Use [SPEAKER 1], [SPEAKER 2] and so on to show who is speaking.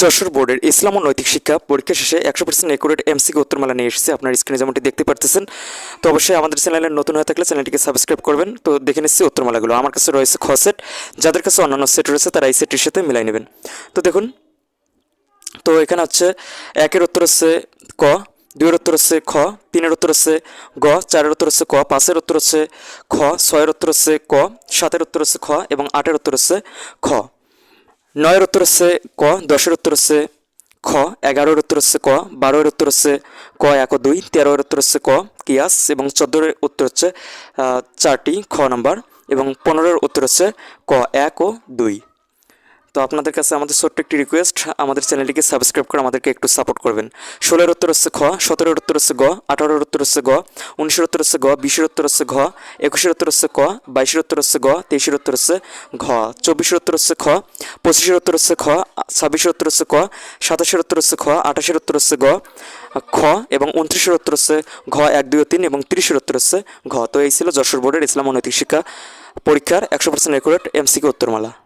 [SPEAKER 1] যশোর বোর্ডের ইসলাম ও নৈতিক শিক্ষা পরীক্ষা শেষে একশো পার্সেন্ট একুরেট এমসিকে উত্তরমালা নিয়ে এসেছে। আপনার স্ক্রিনে যেমনটি দেখতে পারতেছেন, তো অবশ্যই আমাদের চ্যানেলে নতুন হয়ে থাকলে চ্যানেলটিকে সাবস্ক্রাইব করবেন। তো দেখে নিচ্ছি উত্তরমালাগুলো আমার কাছে রয়েছে খ সেট যাদের কাছে অন্যান্য সেট রয়েছে, তারা এই সেটটির সাথে মিলাই নেবেন। তো দেখুন, তো এখানে হচ্ছে একের উত্তর হচ্ছে ক, দুইয়ের উত্তর হচ্ছে খ, তিনের উত্তর হচ্ছে গ, চারের উত্তর হচ্ছে ক, পাঁচের উত্তর হচ্ছে খ, ছয়ের উত্তর হচ্ছে ক, সাতের উত্তর হচ্ছে খ এবং আটের উত্তর হচ্ছে খ। নয়ের উত্তর হচ্ছে ক, দশের উত্তর হচ্ছে খ, এগারোর উত্তর হচ্ছে ক, বারোর উত্তর হচ্ছে ক, এক ও দুই, তেরোর উত্তর হচ্ছে ক, কিয়াস, এবং চোদ্দোর উত্তর হচ্ছে চারটি খ নাম্বার, এবং পনেরোর উত্তর হচ্ছে ক, এক ও দুই। তো আপনাদের কাছে আমাদের ছোট্ট একটি রিকোয়েস্ট আমাদের চ্যানেলটিকে সাবস্ক্রাইব করে আমাদেরকে একটু সাপোর্ট করবেন ষোলোর উত্তর হচ্ছে খ সতেরোর উত্তর হচ্ছে গ আঠারোর উত্তর হচ্ছে গ উনিশের উত্তর হচ্ছে গ বিশের উত্তর হচ্ছে ঘ একুশের উত্তর হচ্ছে ক বাইশের উত্তর হচ্ছে গ তেইশের উত্তর হচ্ছে ঘ চব্বিশের উত্তর হচ্ছে খ পঁচিশের উত্তর হচ্ছে খ ছাব্বিশের উত্তর হচ্ছে ক সাতাশের উত্তর হচ্ছে খ আঠাশের উত্তর হচ্ছে গ খ এবং উনত্রিশের উত্তর হচ্ছে ঘ এক দুই তিন এবং তিরিশের উত্তর হচ্ছে ঘ তো এই ছিল যশোর বোর্ডের ইসলাম ও নৈতিক শিক্ষা পরীক্ষার একশো পার্সেন্ট একুরেট এমসিকে উত্তরমালা